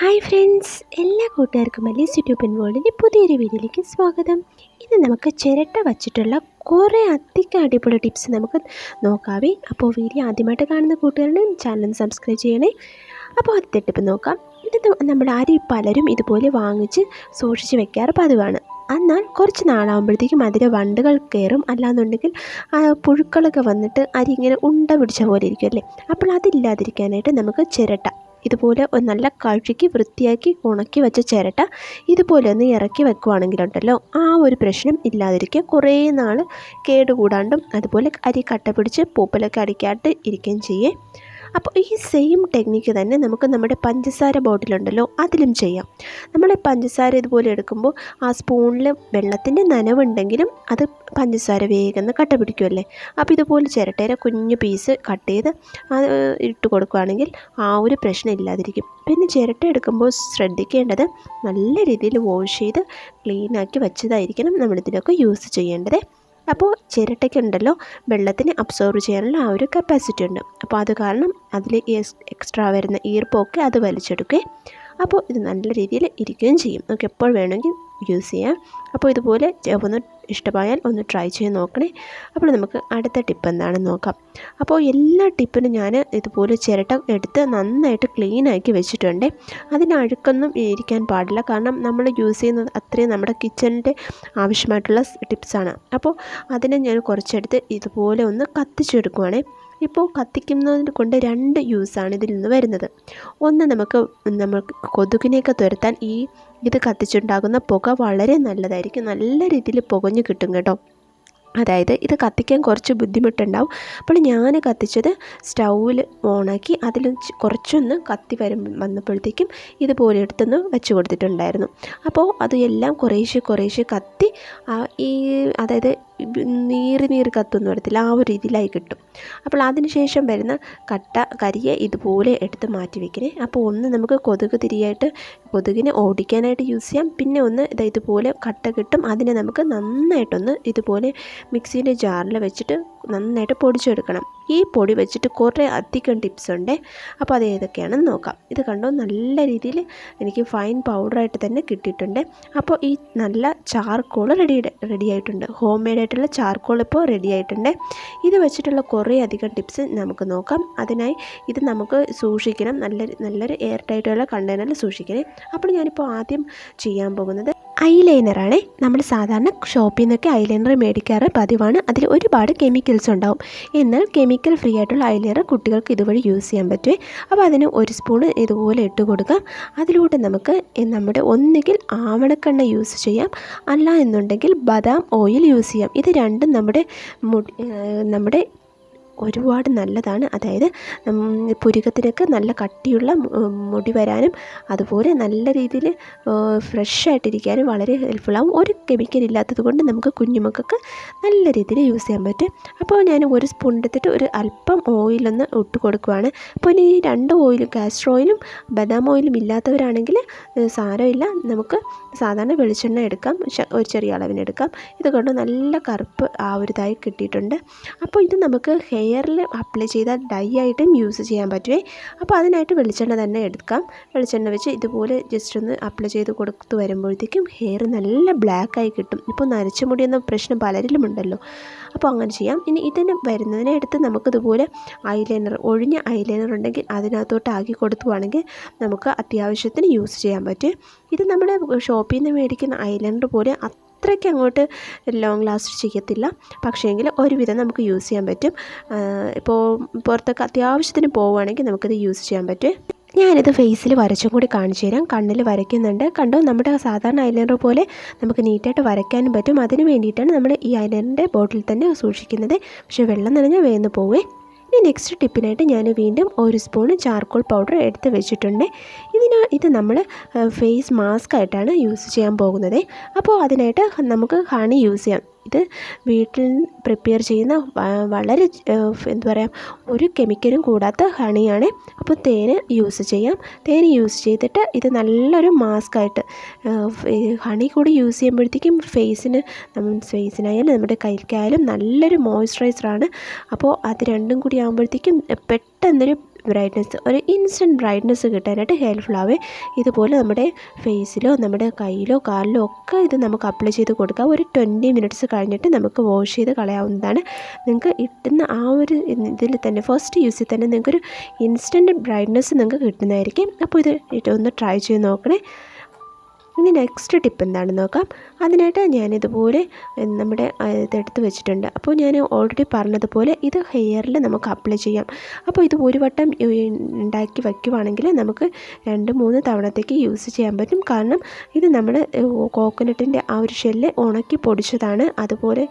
Hi friends എല്ലാ കൂട്ടുകാർക്കും മല്ലീസ് YouTube വേൾഡിന്റെ പുതിയൊരു വീഡിയോയിലേക്ക് സ്വാഗതം. ഇന്ന് നമുക്ക് ചിരട്ട വച്ചിട്ടുള്ള കുറേ അധികം അടിപൊളി ടിപ്സ് നമുക്ക് നോക്കാവേ. അപ്പോൾ വീഡിയോ ആദ്യമായിട്ട് കാണുന്ന കൂട്ടുകാരുടെ ചാനൽ സബ്സ്ക്രൈബ് ചെയ്യണേ. അപ്പോൾ ആദ്യത്തെ ടിപ്പ് നോക്കാം. ഇത് നമ്മൾ ആരും പലരും ഇതുപോലെ വാങ്ങിച്ച് സൂക്ഷിച്ച് വെക്കാറ് പതിവാണ്. എന്നാൽ കുറച്ച് നാളാകുമ്പോഴത്തേക്കും അതിൽ വണ്ടുകൾ കയറും. അല്ലാന്നുണ്ടെങ്കിൽ പുഴുക്കളൊക്കെ വന്നിട്ട് അരി ഇങ്ങനെ ഉണ്ട പിടിച്ച പോലെ ഇരിക്കും അല്ലേ? അപ്പോൾ അതില്ലാതിരിക്കാനായിട്ട് നമുക്ക് ചിരട്ട ഇതുപോലെ ഒരു നല്ല കഴുകി വൃത്തിയാക്കി ഉണക്കി വെച്ച ചിരട്ട ഇതുപോലെ ഒന്ന് ഇറക്കി വെക്കുവാണെങ്കിലുണ്ടല്ലോ ആ ഒരു പ്രശ്നം ഇല്ലാതിരിക്കുക കുറേ നാൾ കേടുകൂടാണ്ടും അതുപോലെ അരി കട്ട പിടിച്ച് പൂപ്പലൊക്കെ അടിക്കാണ്ട് ഇരിക്കുകയും ചെയ്യേ. അപ്പോൾ ഈ സെയിം ടെക്നിക്ക് തന്നെ നമുക്ക് നമ്മുടെ പഞ്ചസാര ബോട്ടിലുണ്ടല്ലോ അതിലും ചെയ്യാം. നമ്മൾ പഞ്ചസാര ഇതുപോലെ എടുക്കുമ്പോൾ ആ സ്പൂണിൽ വെള്ളത്തിന്റെ നനവുണ്ടെങ്കിലും അത് പഞ്ചസാര വേഗം കട്ട പിടിക്കുമല്ലേ അപ്പോൾ ഇതുപോലെ ചിരട്ടേരെ കുഞ്ഞു പീസ് കട്ട് ചെയ്ത് ഇട്ട് കൊടുക്കുകയാണെങ്കിൽ ആ ഒരു പ്രശ്നം ഇല്ലാതിരിക്കും. പിന്നെ ചിരട്ട എടുക്കുമ്പോൾ ശ്രദ്ധിക്കേണ്ടത് നല്ല രീതിയിൽ വാഷ് ചെയ്ത് ക്ലീനാക്കി വെച്ചതായിരിക്കണം നമ്മളിതിലൊക്കെ യൂസ് ചെയ്യേണ്ടത്. അപ്പോൾ ചിരട്ടയ്ക്കുണ്ടല്ലോ വെള്ളത്തിന് അബ്സോർവ് ചെയ്യാനുള്ള ആ ഒരു കപ്പാസിറ്റി ഉണ്ട്. അപ്പോൾ അത് കാരണം അതിൽ എക്സ്ട്രാ വരുന്ന ഈർപ്പമൊക്കെ അത് വലിച്ചെടുക്കുകയും അപ്പോൾ ഇത് നല്ല രീതിയിൽ ഇരിക്കുകയും ചെയ്യും. നമുക്ക് എപ്പോൾ വേണമെങ്കിൽ യൂസ് ചെയ്യാം. അപ്പോൾ ഇതുപോലെ ഒന്ന് ഇഷ്ടമായാൽ ഒന്ന് ട്രൈ ചെയ്ത് നോക്കണേ. അപ്പോൾ നമുക്ക് അടുത്ത ടിപ്പ് എന്താണെന്ന് നോക്കാം. അപ്പോൾ എല്ലാ ടിപ്പിനും ഞാൻ ഇതുപോലെ ചിരട്ട എടുത്ത് നന്നായിട്ട് ക്ലീൻ ആക്കി വെച്ചിട്ടുണ്ട്. അതിന് അഴുക്കൊന്നും ഇരിക്കാൻ പാടില്ല. കാരണം നമ്മൾ യൂസ് ചെയ്യുന്നത് അത്രയും നമ്മുടെ കിച്ചണിന്റെ ആവശ്യമായിട്ടുള്ള ടിപ്സാണ് അപ്പോൾ അതിനെ ഞാൻ കുറച്ചെടുത്ത് ഇതുപോലെ ഒന്ന് കത്തിച്ചെടുക്കുവാണേ. ഇപ്പോൾ കത്തിക്കുന്നതിന് കൊണ്ട് രണ്ട് യൂസാണ് ഇതിൽ നിന്ന് വരുന്നത്. ഒന്ന് നമുക്ക് നമുക്ക് കൊതുകിനെയൊക്കെ തുരത്താൻ ഈ ഇത് കത്തിച്ചുണ്ടാകുന്ന പുക വളരെ നല്ലതായിരിക്കും. നല്ല രീതിയിൽ പുകഞ്ഞു കിട്ടും കേട്ടോ. അതായത് ഇത് കത്തിക്കാൻ കുറച്ച് ബുദ്ധിമുട്ടുണ്ടാവും. അപ്പോൾ ഞാൻ കത്തിച്ചത് സ്റ്റൗവിൽ ഓണാക്കി അതിൽ കുറച്ചൊന്ന് കത്തി വരും വന്നപ്പോഴത്തേക്കും ഇതുപോലെ എടുത്തൊന്ന് വെച്ച് കൊടുത്തിട്ടുണ്ടായിരുന്നു. അപ്പോൾ അത് എല്ലാം കുറേശ്ശെ കുറേശ്ശെ കത്തി ഈ അതായത് നീറി നീറി കത്തൊന്നും വരത്തില്ല ആ ഒരു രീതിയിലായി കിട്ടും. അപ്പോൾ അതിന് ശേഷം വരുന്ന കട്ട കരിയെ ഇതുപോലെ എടുത്ത് മാറ്റി വെക്കണേ. അപ്പോൾ ഒന്ന് നമുക്ക് കൊതുക് തിരിയായിട്ട് കൊതുകിനെ ഓടിക്കാനായിട്ട് യൂസ് ചെയ്യാം. പിന്നെ ഒന്ന് ഇത് ഇതുപോലെ കട്ട കിട്ടും. അതിനെ നമുക്ക് നന്നായിട്ടൊന്ന് ഇതുപോലെ മിക്സീന്റെ ജാറിൽ വെച്ചിട്ട് നന്നായിട്ട് പൊടിച്ചെടുക്കണം. ഈ പൊടി വെച്ചിട്ട് കുറേ അധികം ടിപ്സ് ഉണ്ട്. അപ്പോൾ അത് ഏതൊക്കെയാണെന്ന് നോക്കാം. ഇത് കണ്ടോ? നല്ല രീതിയിൽ എനിക്ക് ഫൈൻ പൗഡറായിട്ട് തന്നെ കിട്ടിയിട്ടുണ്ട്. അപ്പോൾ ഈ നല്ല ചാർക്കോൾ റെഡി റെഡി ആയിട്ടുണ്ട്. ഹോം മെയ്ഡ് ആയിട്ടുള്ള ചാർക്കോൾ ഇപ്പോൾ റെഡി ആയിട്ടുണ്ട്. ഇത് വെച്ചിട്ടുള്ള കുറേ അധികം ടിപ്സ് നമുക്ക് നോക്കാം. അതിനായി ഇത് നമുക്ക് സൂക്ഷിക്കണം. നല്ല നല്ലൊരു എയർ ടൈറ്റുള്ള കണ്ടെയ്നറിൽ സൂക്ഷിക്കണേ. അപ്പോൾ ഞാനിപ്പോൾ ആദ്യം ചെയ്യാൻ പോകുന്നത് ഐലൈനറാണ്. നമ്മൾ സാധാരണ ഷോപ്പിൽ നിന്നൊക്കെ ഐലൈനർ മേടിക്കാറ് പതിവാണ്. അതിൽ ഒരുപാട് കെമിക്കൽസ് ഉണ്ടാവും. എന്നാൽ കെമിക്കൽ ഫ്രീ ആയിട്ടുള്ള ഐലൈനർ കുട്ടികൾക്ക് ഇതുവഴി യൂസ് ചെയ്യാൻ പറ്റുമേ അപ്പോൾ അതിന് ഒരു സ്പൂൺ ഇതുപോലെ ഇട്ട് കൊടുക്കാം അതിലൂടെ നമുക്ക് നമ്മുടെ ഒന്നുകിൽ ആവണക്കെണ്ണ യൂസ് ചെയ്യാം. അല്ല എന്നുണ്ടെങ്കിൽ ബദാം ഓയിൽ യൂസ് ചെയ്യാം. ഇത് രണ്ടും നമ്മുടെ നമ്മുടെ ഒരുപാട് നല്ലതാണ്. അതായത് പുരുകത്തിനൊക്കെ നല്ല കട്ടിയുള്ള മുടി വരാനും അതുപോലെ നല്ല രീതിയിൽ ഫ്രഷ് ആയിട്ടിരിക്കാനും വളരെ ഹെൽപ്ഫുള്ളാകും ഒരു കെമിക്കൽ ഇല്ലാത്തത് കൊണ്ട് നമുക്ക് കുഞ്ഞുമക്കൾക്ക് നല്ല രീതിയിൽ യൂസ് ചെയ്യാൻ പറ്റും. അപ്പോൾ ഞാൻ ഒരു സ്പൂൺ എടുത്തിട്ട് ഒരു അല്പം ഓയിലൊന്ന് ഇട്ട് കൊടുക്കുവാണ്. അപ്പോൾ ഇനി രണ്ട് ഓയിലും കാസ്റ്റർ ഓയിലും ബദാം ഓയിലും ഇല്ലാത്തവരാണെങ്കിൽ സാരമില്ല. നമുക്ക് സാധാരണ വെളിച്ചെണ്ണ എടുക്കാം. ഒരു ചെറിയ അളവിനെടുക്കാം ഇത് കൊണ്ട് നല്ല കറുപ്പ് ആ ഒരു ഇതായി കിട്ടിയിട്ടുണ്ട്. അപ്പോൾ ഇത് നമുക്ക് ഹെയറിൽ അപ്ലൈ ചെയ്താൽ ഡൈ ആയിട്ടും യൂസ് ചെയ്യാൻ പറ്റുമേ അപ്പോൾ അതിനായിട്ട് വെളിച്ചെണ്ണ തന്നെ എടുക്കാം. വെളിച്ചെണ്ണ വെച്ച് ഇതുപോലെ ജസ്റ്റ് ഒന്ന് അപ്ലൈ ചെയ്ത് കൊടുത്ത് വരുമ്പോഴത്തേക്കും ഹെയർ നല്ല ബ്ലാക്ക് ആയി കിട്ടും. ഇപ്പോൾ നരച്ച മുടി എന്ന പ്രശ്നം പലരിലും ഉണ്ടല്ലോ. അപ്പോൾ അങ്ങനെ ചെയ്യാം. ഇനി ഇതിന് വരുന്നതിനടുത്ത് നമുക്കിതുപോലെ ഐലൈനർ ഒഴിഞ്ഞ ഐലൈനർ ഉണ്ടെങ്കിൽ അതിനകത്തോട്ട് ആക്കി കൊടുത്തുവാണെങ്കിൽ നമുക്ക് അത്യാവശ്യത്തിന് യൂസ് ചെയ്യാൻ പറ്റും. ഇത് നമ്മുടെ ഷോപ്പിൽ നിന്ന് മേടിക്കുന്ന ഐലൈനർ പോലെ അത്രയ്ക്ക് അങ്ങോട്ട് ലോങ് ലാസ്റ്റ് ചെയ്യത്തില്ല. പക്ഷേങ്കിൽ ഒരുവിധം നമുക്ക് യൂസ് ചെയ്യാൻ പറ്റും. ഇപ്പോൾ പുറത്തൊക്കെ അത്യാവശ്യത്തിന് പോവുകയാണെങ്കിൽ നമുക്കിത് യൂസ് ചെയ്യാൻ പറ്റും. ഞാനിത് ഫേസിൽ വരച്ചും കൂടി കാണിച്ചു തരാം. കണ്ണിൽ വരയ്ക്കുന്നുണ്ട്. കണ്ടോ? നമ്മുടെ സാധാരണ ഐലൈനർ പോലെ നമുക്ക് നീറ്റായിട്ട് വരയ്ക്കാനും പറ്റും. അതിന് വേണ്ടിയിട്ടാണ് നമ്മൾ ഈ ഐലൈനറിന്റെ ബോട്ടിൽ തന്നെ സൂക്ഷിക്കുന്നത്. പക്ഷേ വെള്ളം നനഞ്ഞാൽ വേന്ന് പോവേ. ഇനി നെക്സ്റ്റ് ടിപ്പിനായിട്ട് ഞാൻ വീണ്ടും ഒരു സ്പൂൺ ചാർക്കോൾ പൗഡർ എടുത്ത് വെച്ചിട്ടുണ്ട്. ഇതിന് ഇത് നമ്മൾ ഫേസ് മാസ്ക് ആയിട്ടാണ് യൂസ് ചെയ്യാൻ പോകുന്നത്. അപ്പോൾ അതിനായിട്ട് നമുക്ക് ഹണി യൂസ് ചെയ്യാം. ഇത് വീട്ടിൽ പ്രിപ്പയർ ചെയ്യുന്ന വളരെ എന്താ പറയുക ഒരു കെമിക്കലും കൂടാത്ത ഹണിയാണ്. അപ്പോൾ തേന് യൂസ് ചെയ്യാം. തേന് യൂസ് ചെയ്തിട്ട് ഇത് നല്ലൊരു മാസ്കായിട്ട് ഹണി കൂടി യൂസ് ചെയ്യുമ്പോഴത്തേക്കും ഫേസിന് ഫേസിനായാലും നമ്മുടെ കൈക്കായാലും നല്ലൊരു മോയ്സ്ചറൈസറാണ്. അപ്പോൾ അത് രണ്ടും കൂടി ആകുമ്പോഴത്തേക്കും പെട്ടെന്നൊരു ബ്രൈറ്റ്നസ് ഒരു ഇൻസ്റ്റന്റ് ബ്രൈറ്റ്നസ് കിട്ടാനായിട്ട് ഹെൽപ്ഫുൾ ആവേ. ഇതുപോലെ നമ്മുടെ ഫേസിലോ നമ്മുടെ കയ്യിലോ കാലിലോ ഒക്കെ ഇത് നമുക്ക് അപ്ലൈ ചെയ്ത് കൊടുക്കാം. ഒരു ട്വന്റി മിനിറ്റ്സ് കഴിഞ്ഞിട്ട് നമുക്ക് വാഷ് ചെയ്ത് കളയാവുന്നതാണ്. നിങ്ങൾക്ക് ഇട്ടുന്ന ആ ഒരു ഇതിൽ തന്നെ ഫസ്റ്റ് യൂസിൽ തന്നെ നിങ്ങൾക്കൊരു ഇൻസ്റ്റന്റ് ബ്രൈറ്റ്നസ് നിങ്ങൾക്ക് കിട്ടുന്നതായിരിക്കും. അപ്പോൾ ഇത് ഒന്ന് ട്രൈ ചെയ്ത് നോക്കണേ. ഇനി നെക്സ്റ്റ് ടിപ്പ് എന്താണെന്ന് നോക്കാം. അതിനായിട്ട് ഞാനിതുപോലെ നമ്മുടെ ഇതെടുത്ത് വെച്ചിട്ടുണ്ട്. അപ്പോൾ ഞാൻ ഓൾറെഡി പറഞ്ഞതുപോലെ ഇത് ഹെയറിൽ നമുക്ക് അപ്ലൈ ചെയ്യാം. അപ്പോൾ ഇത് ഒരു വട്ടം ഉണ്ടാക്കി വയ്ക്കുവാണെങ്കിൽ നമുക്ക് രണ്ട് മൂന്ന് തവണത്തേക്ക് യൂസ് ചെയ്യാൻ പറ്റും. കാരണം ഇത് നമ്മൾ കോക്കനട്ടിന്റെ ആ ഒരു ഷെല്ല് ഉണക്കി പൊടിച്ചതാണ്. അതുപോലെ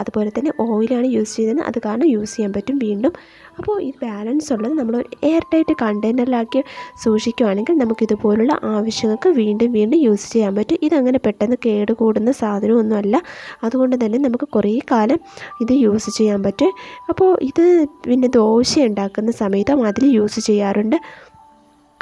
അതുപോലെ തന്നെ ഓയിലാണ് യൂസ് ചെയ്തത് അത് കാരണം യൂസ് ചെയ്യാൻ പറ്റും വീണ്ടും. അപ്പോൾ ഈ ബാലൻസ് ഉള്ളത് നമ്മൾ എയർ ടൈറ്റ് കണ്ടെയ്നറിലാക്കി സൂക്ഷിക്കുകയാണെങ്കിൽ നമുക്കിതുപോലുള്ള ആവശ്യങ്ങൾക്ക് വീണ്ടും വീണ്ടും യൂസ് ചെയ്യാൻ പറ്റും. ഇതങ്ങനെ പെട്ടെന്ന് കേട് കൂടുന്ന സാധനമൊന്നുമല്ല. അതുകൊണ്ട് തന്നെ നമുക്ക് കുറേ കാലം ഇത് യൂസ് ചെയ്യാൻ പറ്റും. അപ്പോൾ ഇത് പിന്നെ ദോശ ഉണ്ടാക്കുന്ന സമയത്തും അതിൽ യൂസ് ചെയ്യാറുണ്ട്.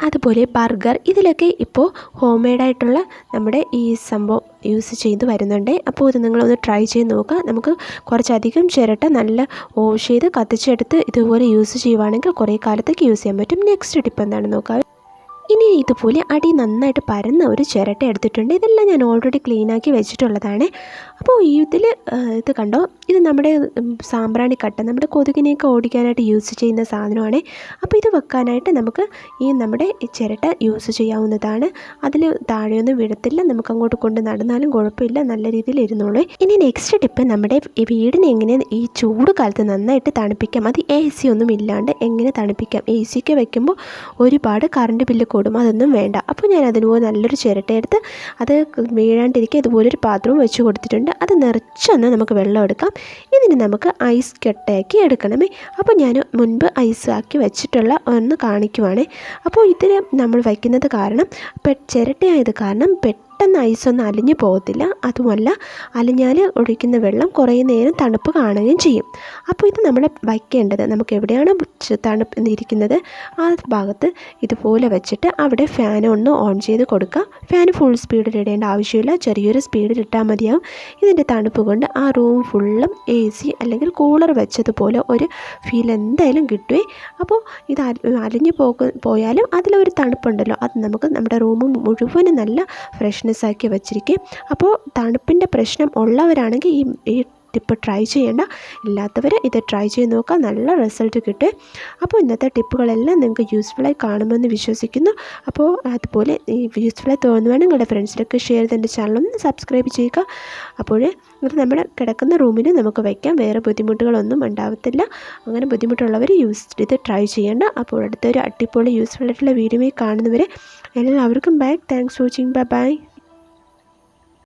അതുപോലെ ബർഗർ ഇതിലൊക്കെ ഇപ്പോൾ ഹോം മെയ്ഡായിട്ടുള്ള നമ്മുടെ ഈ സംഭവം യൂസ് ചെയ്ത് വരുന്നുണ്ട്. അപ്പോൾ ഇത് നിങ്ങളൊന്ന് ട്രൈ ചെയ്ത് നോക്കുക. നമുക്ക് കുറച്ചധികം ചിരട്ട നല്ല വാഷ് ചെയ്ത് കത്തിച്ചെടുത്ത് ഇതുപോലെ യൂസ് ചെയ്യുവാണെങ്കിൽ കുറേ കാലത്തേക്ക് യൂസ് ചെയ്യാൻ പറ്റും. നെക്സ്റ്റ് ടിപ്പ് എന്താണെന്ന് നോക്കാം ഇനി ഇതുപോലെ അടി നന്നായിട്ട് പരന്ന ഒരു ചിരട്ട എടുത്തിട്ടുണ്ട്. ഇതെല്ലാം ഞാൻ ഓൾറെഡി ക്ലീനാക്കി വെച്ചിട്ടുള്ളതാണ്. അപ്പോൾ ഇതിൽ ഇത് കണ്ടോ? ഇത് നമ്മുടെ സാമ്പ്രാണി കട്ട. നമ്മുടെ കൊതുകിനെയൊക്കെ ഓടിക്കാനായിട്ട് യൂസ് ചെയ്യുന്ന സാധനമാണ്. അപ്പോൾ ഇത് വെക്കാനായിട്ട് നമുക്ക് ഈ നമ്മുടെ ചിരട്ട യൂസ് ചെയ്യാവുന്നതാണ്. അതിൽ താഴെയൊന്നും വിടത്തില്ല. നമുക്ക് അങ്ങോട്ട് കൊണ്ട് നടന്നാലും കുഴപ്പമില്ല. നല്ല രീതിയിൽ ഇരുന്നോളൂ. ഇനി നെക്സ്റ്റ് ടിപ്പ് നമ്മുടെ വീടിനെ എങ്ങനെ ഈ ചൂട് കാലത്ത് നന്നായിട്ട് തണുപ്പിക്കാം. അത് എ സി ഒന്നും ഇല്ലാണ്ട് എങ്ങനെ തണുപ്പിക്കാം? എ സിക്ക് വെക്കുമ്പോൾ ഒരുപാട് കറണ്ട് ബില്ല് കൂടും അതൊന്നും വേണ്ട. അപ്പോൾ ഞാൻ അതിനുപോലെ നല്ലൊരു ചിരട്ടയെടുത്ത് അത് വീഴാണ്ടിരിക്കുക ഇതുപോലൊരു പാത്രവും വെച്ച് കൊടുത്തിട്ടുണ്ട്. അത് നിറച്ചൊന്ന് നമുക്ക് വെള്ളം എടുക്കാം. ഇതിന് നമുക്ക് ഐസ് കെട്ടയാക്കി എടുക്കണമേ. അപ്പോൾ ഞാൻ മുൻപ് ഐസ് ആക്കി വെച്ചിട്ടുള്ള ഒന്ന് കാണിക്കുവാണേ. അപ്പോൾ ഇതിൽ നമ്മൾ വയ്ക്കുന്നത് കാരണം ചിരട്ടയായത് കാരണം പെട്ടെന്ന് ഐസൊന്നും അലിഞ്ഞു പോകത്തില്ല. അതുമല്ല അലിഞ്ഞാൽ ഒഴിക്കുന്ന വെള്ളം കുറേ നേരം തണുപ്പ് കാണുകയും ചെയ്യും. അപ്പോൾ ഇത് നമ്മൾ വയ്ക്കേണ്ടത്. നമുക്ക് എവിടെയാണ് തണുപ്പ് ഇരിക്കുന്നത് ആ ഭാഗത്ത് ഇതുപോലെ വെച്ചിട്ട് അവിടെ ഫാൻ ഒന്ന് ഓൺ ചെയ്ത് കൊടുക്കുക. ഫാൻ ഫുൾ സ്പീഡിൽ ഇടേണ്ട ആവശ്യമില്ല. ചെറിയൊരു സ്പീഡിൽ ഇട്ടാൽ മതിയാവും. ഇതിന്റെ തണുപ്പ് കൊണ്ട് ആ റൂം ഫുള്ളും എ സി അല്ലെങ്കിൽ കൂളർ വെച്ചതുപോലെ ഒരു ഫീൽ എന്തായാലും കിട്ടുവേ. അപ്പോൾ ഇത് അലിഞ്ഞു പോക പോയാലും അതിലൊരു തണുപ്പുണ്ടല്ലോ. അത് നമുക്ക് നമ്മുടെ റൂം മുഴുവനും നല്ല ഫ്രഷ്നെസ് ആക്കി വച്ചിരിക്കുക അപ്പോൾ തണുപ്പിന്റെ പ്രശ്നം ഉള്ളവരാണെങ്കിൽ ഈ ഈ ടിപ്പ് ട്രൈ ചെയ്യേണ്ട. ഇല്ലാത്തവർ ഇത് ട്രൈ ചെയ്ത് നോക്കുക. നല്ല റിസൾട്ട് കിട്ടും. അപ്പോൾ ഇന്നത്തെ ടിപ്പുകളെല്ലാം നിങ്ങൾക്ക് യൂസ്ഫുള്ളായി കാണുമെന്ന് വിശ്വസിക്കുന്നു. അപ്പോൾ അതുപോലെ ഈ യൂസ്ഫുള്ളായി തോന്നുവാണെങ്കിൽ നിങ്ങളുടെ ഫ്രണ്ട്സിലൊക്കെ ഷെയർ ചെയ്ത് എന്റെ ചാനലൊന്ന് സബ്സ്ക്രൈബ് ചെയ്യുക. അപ്പോൾ ഇത് നമ്മുടെ കിടക്കുന്ന റൂമിന് നമുക്ക് വയ്ക്കാം വേറെ ബുദ്ധിമുട്ടുകളൊന്നും ഉണ്ടാവത്തില്ല. അങ്ങനെ ബുദ്ധിമുട്ടുള്ളവർ യൂസ് ഇത് ട്രൈ ചെയ്യേണ്ട. അപ്പോൾ അടുത്തൊരു അടിപൊളി യൂസ്ഫുൾ ആയിട്ടുള്ള വീഡിയോയിൽ കാണുന്നവരെ എല്ലാവർക്കും bye thanks watching bye bye